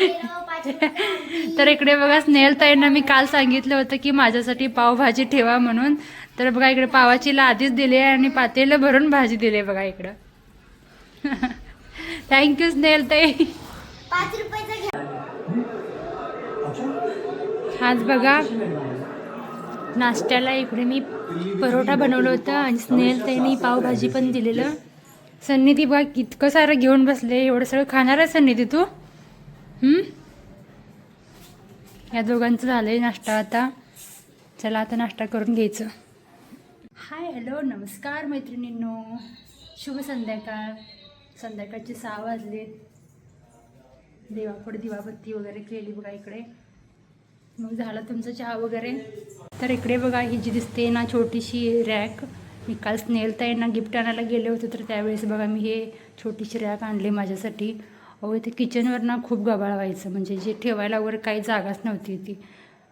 तर इकडे बघा स्नेहल ताईंना मी काल सांगितलं होतं की माझ्यासाठी पावभाजी ठेवा म्हणून. तर बघा इकडे पावाची आधीच दिली आहे आणि पातेलं भरून भाजी दिली आहे बघा इकडं. थँक्यू स्नेहल ताई. पाच रुपयाचा घ्या. आज बघा नाश्त्याला इकडे मी परोठा बनवलं होतं आणि स्नेहल ताईने पावभाजी पण दिलेलं. सन्निधी बघा इतकं सारं घेऊन बसले एवढं सगळं खाणार आहे सन्निधी तू? या दोघांचं झालंय नाश्ता आता. चला आता नाश्ता करून घ्यायचं. हाय हॅलो नमस्कार मैत्रिणींनो. शुभ संध्याकाळ. संध्याकाळचे सहा वाजले देवापुढे दिवाबत्ती वगैरे केली बघा इकडे. मग झालं तुमचं चहा वगैरे? तर इकडे बघा ही जी दिसते ना छोटीशी रॅक. मी काल स्नेल ताईंना गिफ्ट आणायला गेले होते तर त्यावेळेस बघा मी हे छोटीशी रॅक आणली माझ्यासाठी. अहो इथे किचनवर ना खूप गबाळ व्हायचं. म्हणजे जे ठेवायला वगैरे काही जागाच नव्हती ती.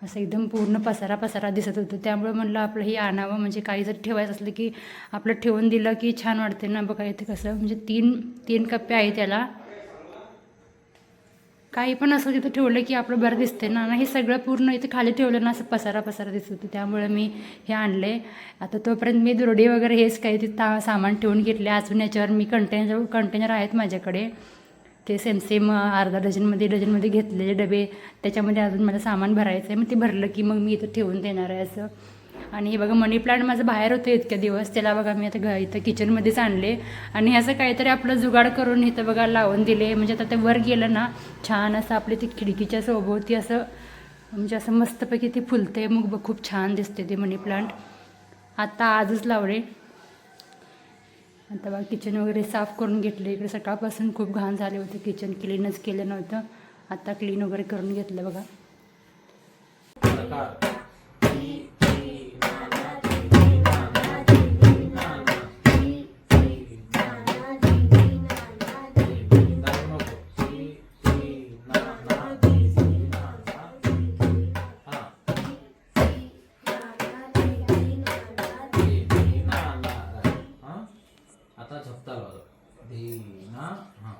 असं एकदम पूर्ण पसारा पसारा दिसत होतं. त्यामुळे म्हणलं आपलं हे आणावं. म्हणजे काही जर ठेवायचं असलं की आपलं ठेवून दिलं की छान वाटते ना बघा इथे कसं. म्हणजे तीन तीन कप्पे आहे त्याला. काही पण असं तिथं ठेवलं की आपलं बरं दिसते ना. आणि हे सगळं पूर्ण इथे खाली ठेवलं ना असं पसारा पसारा दिसत होतं. त्यामुळे मी हे आणले. आता तोपर्यंत मी दुरडी वगैरे हेच काही तिथं सामान ठेवून घेतले. अजून याच्यावर मी कंटेनर कंटेनर आहेत माझ्याकडे. ते सेम सेम अर्धा डझनमध्ये डझनमध्ये घेतलेले डबे. त्याच्यामध्ये अजून मला सामान भरायचं आहे मग ते भरलं की मग मी इथं ठेवून देणार आहे असं. आणि हे बघा मनी प्लांट माझं बाहेर होतं इतक्या दिवस. त्याला बघा मी आता घ इथं किचनमध्येच आणले. आणि असं काहीतरी आपलं जुगाड करून इथं बघा लावून दिले. म्हणजे आता ते वर गेलं ना छान असं आपले ते खिडकीच्या सोबती असं म्हणजे असं मस्तपैकी ते फुलते मग बघ खूप छान दिसते ते मनी प्लांट. आत्ता आजच लावले. आता बघा किचन वगैरे साफ करून घेतले. इकडे सकाळपासून खूप घाण झाले होते. किचन क्लीनच केलं नव्हतं. आता क्लीन वगैरे करून घेतलं बघा.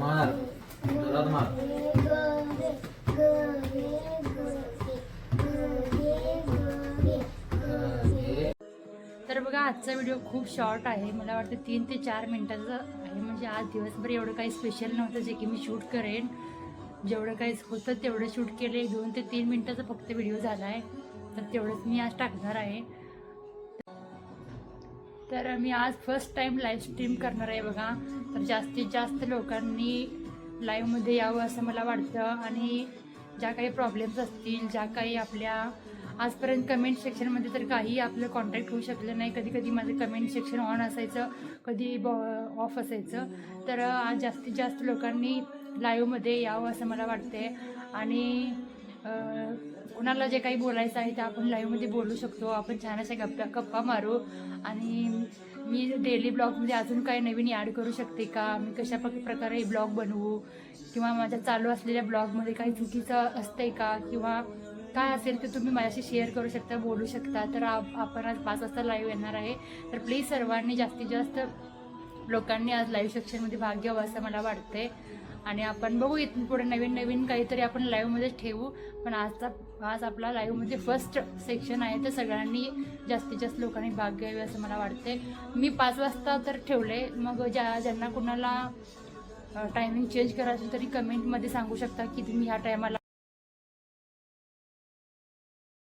मार. जोरात मार. तर बघा आजचा व्हिडिओ खूप शॉर्ट आहे. मला वाटतं तीन ते चार मिनटाचं आहे. म्हणजे आज दिवसभर एवढं काही स्पेशल नव्हतं जे की मी शूट करेन. जेवढं काही होतं तेवढं शूट केले दोन ते तीन मिनटाचा फक्त व्हिडिओ झाला आहे तर तेवढंच मी आज टाकणार आहे. तर मी आज फर्स्ट टाईम लाईव्ह स्ट्रीम करणार आहे बघा. तर जास्तीत जास्त लोकांनी लाईव्हमध्ये यावं असं मला वाटतं. आणि ज्या काही प्रॉब्लेम्स असतील ज्या काही आपल्या आजपर्यंत कमेंट सेक्शनमध्ये तर काही आपलं कॉन्टॅक्ट होऊ शकलं नाही. कधी कधी माझं कमेंट सेक्शन ऑन असायचं कधी बॉ ऑफ असायचं. तर आज जास्तीत जास्त लोकांनी लाईव्हमध्ये यावं असं मला वाटते आणि कुणाला जे काही बोलायचं आहे ते आपण लाईव्हमध्ये बोलू शकतो. आपण छान अशा गप्पा गप्पा मारू. आणि मी डेली ब्लॉगमध्ये अजून काही नवीन ॲड करू शकते का? मी कशा प्रकारे ब्लॉग बनवू? किंवा माझ्या चालू असलेल्या ब्लॉगमध्ये काही चुकीचं असतंय का? किंवा काय असेल ते तुम्ही माझ्याशी शेअर करू शकता बोलू शकता. तर आप- आपण आज पाच वाजता लाईव्ह येणार आहे. तर प्लीज सर्वांनी जास्तीत जास्त लोकांनी आज लाईव्ह सेक्शनमध्ये भाग घ्यावं असं मला वाटते आणि आपण बघू इथून पुढे नवीन नवीन काहीतरी आपण लाईव्हमध्ये ठेवू. पण आजचा आज आपला लाईव्हमध्ये फर्स्ट सेक्शन आहे. तर सगळ्यांनी जास्तीत जास्त लोकांनी भाग घ्यावे असं मला वाटते मी पाच वाजता तर ठेवले मग ज्या ज्यांना कुणाला टायमिंग चेंज करायचं तरी कमेंटमध्ये सांगू शकता की तुम्ही ह्या टायमाला